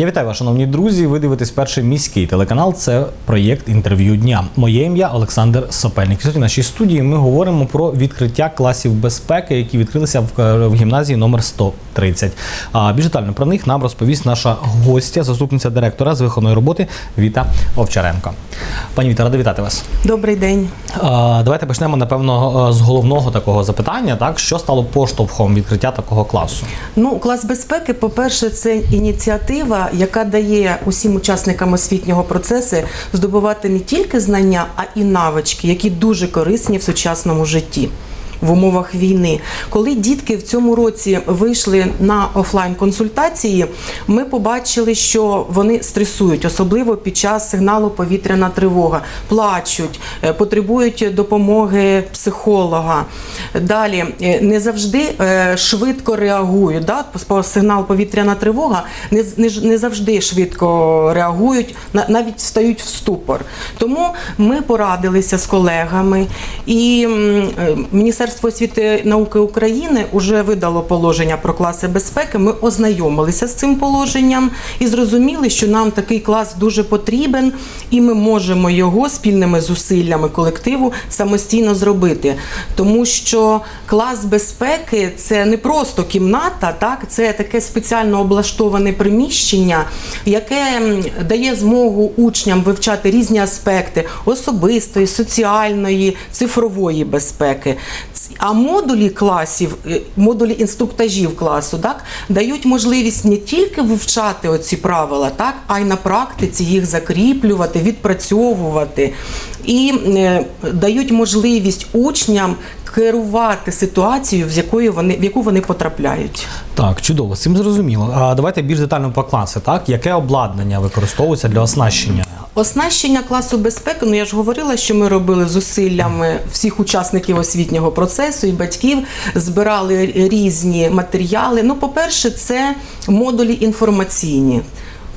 Я вітаю вас, шановні друзі. Ви дивитесь перший міський телеканал. Це проєкт інтерв'ю дня. Моє ім'я Олександр Сопельник. Сьогодні в нашій студії ми говоримо про відкриття класів безпеки, які відкрилися в, е, гімназії номер 130. А більш детально про них нам розповість наша гостя, заступниця директора з виховної роботи Віта Овчаренко. Пані Віта, рада вітати вас. Добрий день. А, Давайте почнемо напевно е, з головного такого запитання. Так, що стало поштовхом відкриття такого класу? Ну, клас безпеки, по-перше, це ініціатива, яка дає усім учасникам освітнього процесу здобувати не тільки знання, а і навички, які дуже корисні в сучасному житті. В умовах війни, коли дітки в цьому році вийшли на офлайн консультації, ми побачили, що вони стресують, особливо під час сигналу повітряна тривога, плачуть, е, потребують допомоги психолога. Далі не завжди швидко реагують. Да? Сигнал повітряна тривога не, не, завжди швидко реагують, навіть стають в ступор. Тому ми порадилися з колегами, і е, Міністерство освіти і науки України вже видало положення про класи безпеки. Ми ознайомилися з цим положенням і зрозуміли, що нам такий клас дуже потрібен, і ми можемо його спільними зусиллями колективу самостійно зробити. Тому що клас безпеки це не просто кімната, так це таке спеціально облаштоване приміщення, яке дає змогу учням вивчати різні аспекти особистої, соціальної, цифрової безпеки. А модулі класів, е, модулі інструктажів класу, так дають можливість не тільки вивчати оці правила, так а й на практиці їх закріплювати, відпрацьовувати. І е, дають можливість учням керувати ситуацією, з якої вони в яку вони потрапляють. Так, чудово, з цим зрозуміло. А давайте більш детально по класи. Так, яке обладнання використовується для оснащення? Оснащення класу безпеки, ну я ж говорила, що ми робили зусиллями всіх учасників освітнього процесу і батьків, збирали різні матеріали. Ну, по-перше, це модулі інформаційні.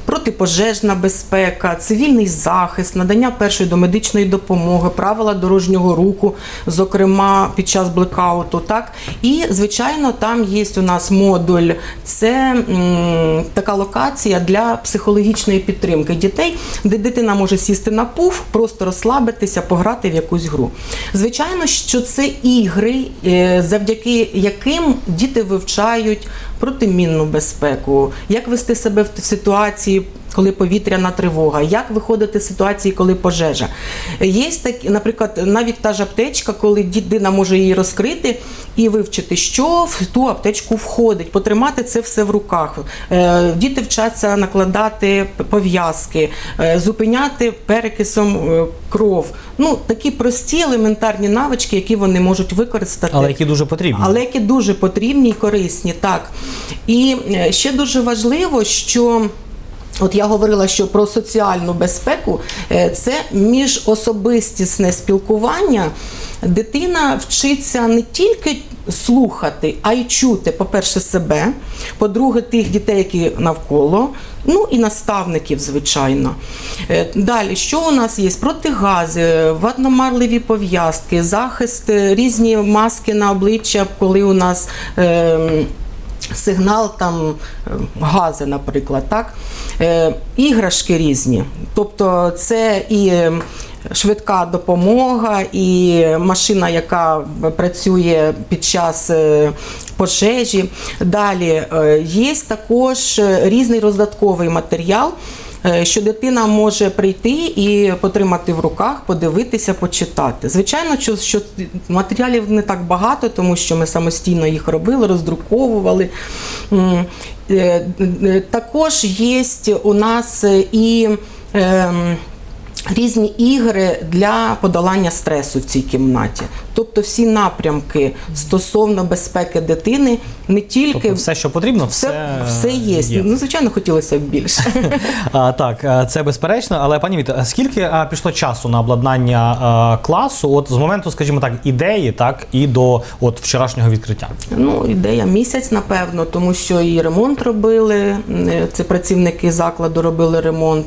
Протипожежна безпека, цивільний захист, надання першої домедичної допомоги, правила дорожнього руху, зокрема під час блекауту. Так і звичайно, там є у нас модуль. Це м, така локація для психологічної підтримки дітей, де дитина може сісти на пуф, просто розслабитися, пограти в якусь гру. Звичайно, що це ігри, е, завдяки яким діти вивчають протимінну безпеку, як вести себе в ситуації. Коли повітряна тривога, як виходити з ситуації, коли пожежа. Є такі, наприклад, навіть та ж аптечка, коли дитина може її розкрити і вивчити, що в ту аптечку входить, потримати це все в руках. Е, Діти вчаться накладати пов'язки, е, зупиняти перекисом е, кров. Ну такі прості елементарні навички, які вони можуть використати Але які дуже потрібні. але які дуже потрібні і корисні, так. І ще дуже важливо, що. От я говорила, що про соціальну безпеку е, це міжособистісне спілкування. Дитина вчиться не тільки слухати, а й чути, по-перше, себе, по-друге, тих дітей, які навколо, ну і наставників, звичайно. Е, Далі, що у нас є? Протигази, ватномарливі пов'язки, захист, е, різні маски на обличчя, коли у нас. ем, Сигнал там е, гази, наприклад, так? Е, іграшки різні. Тобто це і е, швидка допомога, і машина, яка працює під час е, пожежі. Далі є також різний роздатковий матеріал. Е, Що дитина може прийти і потримати в руках, подивитися, почитати. Звичайно, що, що матеріалів не так багато, тому що ми самостійно їх робили, роздруковували. Е, е, Також є у нас і ем, різні ігри для подолання стресу в цій кімнаті. Тобто всі напрямки стосовно безпеки дитини не тільки Тобто все, що потрібно, все, все, все є. Ну, звичайно, хотілося б більше. А, так, це безперечно, але пані Віта, скільки а, пішло часу на обладнання а, класу? От з моменту, скажімо так, ідеї, так і до от вчорашнього відкриття? Ну, ідея місяць, напевно, тому що і ремонт робили. е, Це працівники закладу робили ремонт.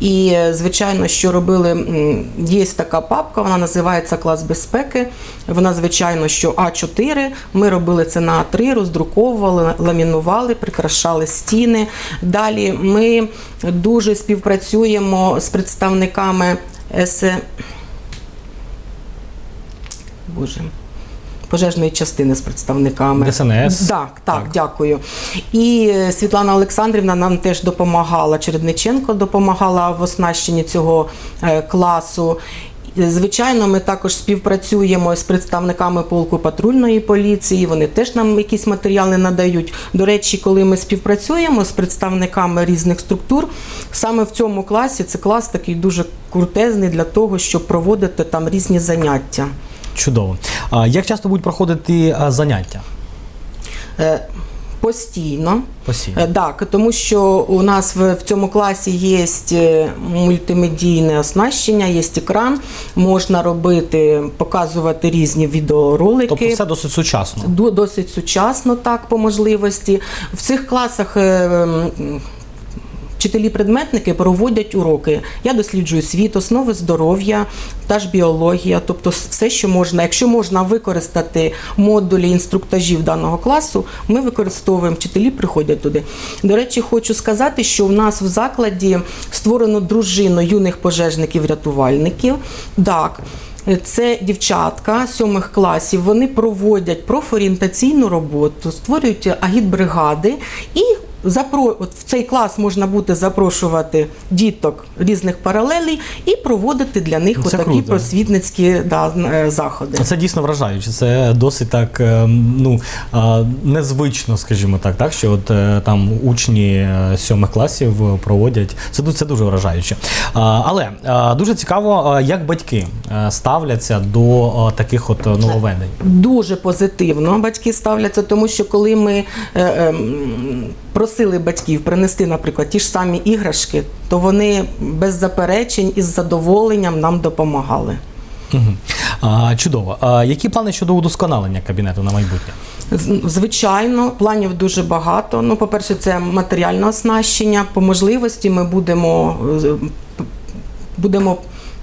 І, е, звичайно, що робили, є така папка, вона називається клас безпеки. Вона, звичайно, що А4. Ми робили це на А3, роздруковували, ламінували, прикрашали стіни. Далі ми дуже співпрацюємо з представниками С. Боже. Пожежної частини з представниками ДСНС. Так, так, Так. дякую. І Світлана Олександрівна нам теж допомагала. Чередниченко допомагала в оснащенні цього е, класу. Звичайно, ми також співпрацюємо з представниками полку патрульної поліції. Вони теж нам якісь матеріали надають. До речі, коли ми співпрацюємо з представниками різних структур, саме в цьому класі це клас такий дуже крутезний для того, щоб проводити там різні заняття. Чудово. А як часто будуть проходити заняття? Е, Постійно. Постійно. Е, Так, тому що у нас в, в цьому класі є е, мультимедійне оснащення, є екран, можна робити, показувати різні відеоролики. Тобто все досить сучасно. Досить сучасно, так, по можливості. В цих класах. Вчителі-предметники проводять уроки. Я досліджую світ, основи здоров'я, та ж біологія, тобто все, що можна. Якщо можна використати модулі інструктажів даного класу, ми використовуємо. Вчителі приходять туди. До речі, хочу сказати, що в нас в закладі створено дружину юних пожежників-рятувальників. Так. Це дівчатка сьомих класів. Вони проводять профорієнтаційну роботу, створюють агітбригади і запро... от в цей клас можна буде запрошувати діток різних паралелей і проводити для них Це отакі круто. просвітницькі да, е, заходи. Це дійсно вражаюче. Це досить так е, ну незвично, скажімо так, так що от е, там учні сьомих класів проводять. Це це дуже вражаюче. Але дуже цікаво, як батьки ставляться до таких от нововведень. Дуже позитивно батьки ставляться, тому що коли ми ем, просили батьків принести, наприклад, ті ж самі іграшки, то вони без заперечень і з задоволенням нам допомагали. А, Чудово. А які плани щодо удосконалення кабінету на майбутнє? Звичайно, планів дуже багато. Ну, по-перше, це матеріальне оснащення. По можливості ми будемо, е, будемо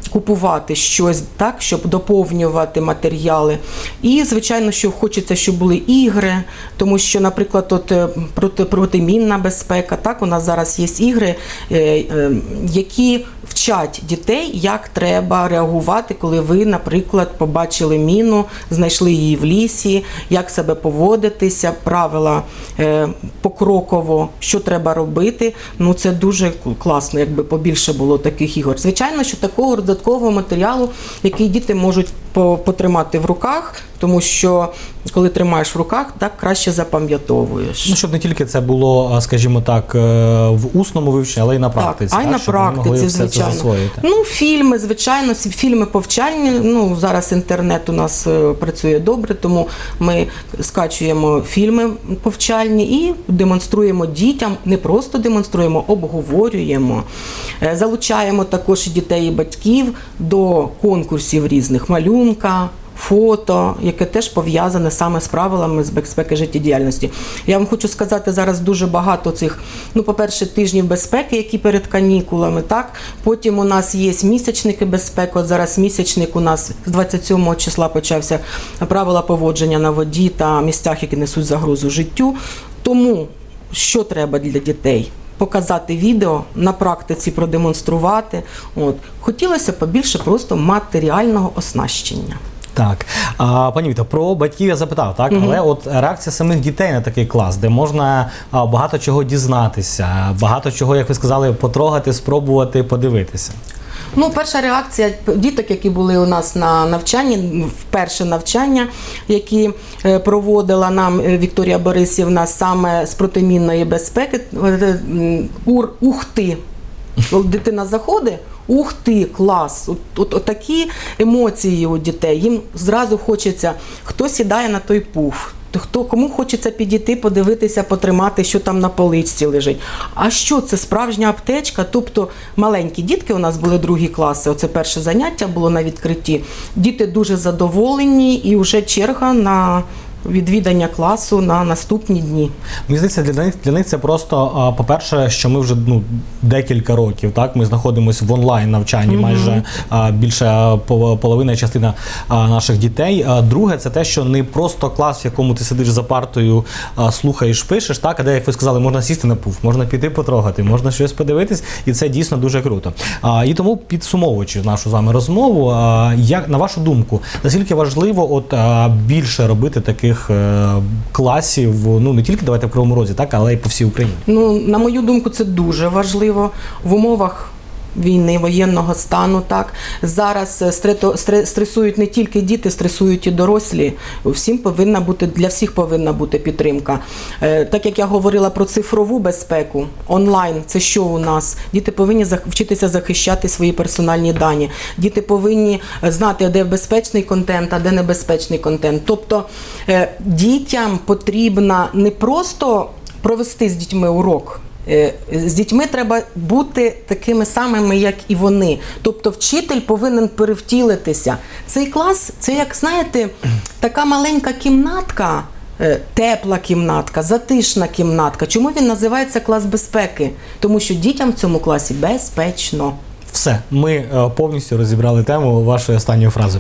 купувати щось так, щоб доповнювати матеріали. І, звичайно, що хочеться, щоб були ігри, тому що, наприклад, от е, проти, протимінна безпека, так, у нас зараз є ігри, е, е, які вчать дітей, як треба реагувати, коли ви, наприклад, побачили міну, знайшли її в лісі, як себе поводитися, правила покроково, що треба робити. Ну це дуже класно, якби побільше було таких ігор. Звичайно, що такого додаткового матеріалу, який діти можуть потримати в руках, тому що коли тримаєш в руках, так краще запам'ятовуєш. Ну, щоб не тільки це було, скажімо так, е, в усному вивченні, але й на практиці. Так, а й на практиці, все це. Ну, фільми, звичайно, фільми повчальні. Ну, зараз інтернет у нас е, працює добре, тому ми скачуємо фільми повчальні і демонструємо дітям, не просто демонструємо, обговорюємо. Е, Залучаємо також дітей і батьків до конкурсів різних малюнка. Фото, яке теж пов'язане саме з правилами з безпеки життєдіяльності. Я вам хочу сказати, зараз дуже багато цих, ну, по-перше, тижнів безпеки, які перед канікулами. Так, потім у нас є місячники безпеки. От зараз місячник у нас з 27 числа почався правила поводження на воді та місцях, які несуть загрозу життю. Тому що треба для дітей? Показати відео на практиці, продемонструвати. От хотілося побільше просто матеріального оснащення. Так, а, пані Віта, про батьків я запитав, так але от реакція самих дітей на такий клас, де можна багато чого дізнатися, багато чого, як ви сказали, потрогати, спробувати, подивитися. Ну, перша реакція діток, які були у нас на навчанні, вперше навчання, які е, проводила нам е, Вікторія Борисівна саме з протимінної безпеки. е, Ур, ух ти! Коли Дитина заходить, ух ти, клас! От, от, от такі емоції у дітей. Їм зразу хочеться, хто сідає на той пуф. То Хто кому хочеться підійти, подивитися, потримати, що там на поличці лежить. А що це справжня аптечка? Тобто маленькі дітки у нас були другі класи. Оце перше заняття було на відкритті. Діти дуже задоволені, і вже черга на відвідання класу на наступні дні. Мені здається, для них для них це просто по-перше, що ми вже ну декілька років. Так ми знаходимося в онлайн навчанні, майже більше половина частина наших дітей. Друге, це те, що не просто клас, в якому ти сидиш за партою, слухаєш, пишеш, так, а де, як ви сказали, можна сісти на пуф, можна піти потрогати, можна щось подивитись, і це дійсно дуже круто. А, і тому підсумовуючи нашу з вами розмову, як на вашу думку, наскільки важливо от більше робити таких е, класів, ну не тільки давайте в Кривому Розі, так, але й по всій Україні. Ну, на мою думку, це дуже важливо в умовах. Війни, воєнного стану, так зараз е, стресують не тільки діти, стресують і дорослі. Всім повинна бути для всіх повинна бути підтримка. Е, Так як я говорила про цифрову безпеку, онлайн це що у нас? Діти повинні вчитися захищати свої персональні дані. Діти повинні е, знати, де безпечний контент, а де небезпечний контент. Тобто дітям потрібно не просто провести з дітьми урок. Е, З дітьми треба бути такими самими, як і вони. Тобто, вчитель повинен перевтілитися. Цей клас це, як знаєте, така маленька кімнатка, е, тепла кімнатка, затишна кімнатка. Чому він називається клас безпеки? Тому що дітям в цьому класі безпечно. Все, ми е, повністю розібрали тему вашої останньої фрази.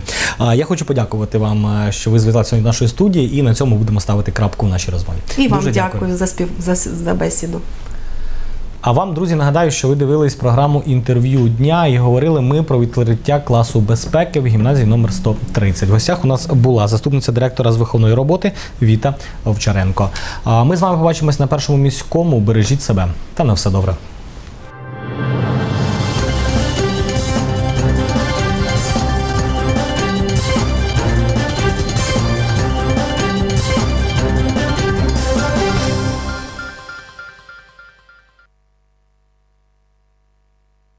Я хочу подякувати вам, що ви звітали сьогодні до нашої студії, і на цьому будемо ставити крапку в нашій розмові. І вам Дуже дякую, за спів за, за бесіду. А вам, друзі, нагадаю, що ви дивились програму інтерв'ю дня і говорили ми про відкриття класу безпеки в гімназії номер 130. В гостях у нас була заступниця директора з виховної роботи Віта Овчаренко. А ми з вами побачимось на першому міському. Бережіть себе та на все добре.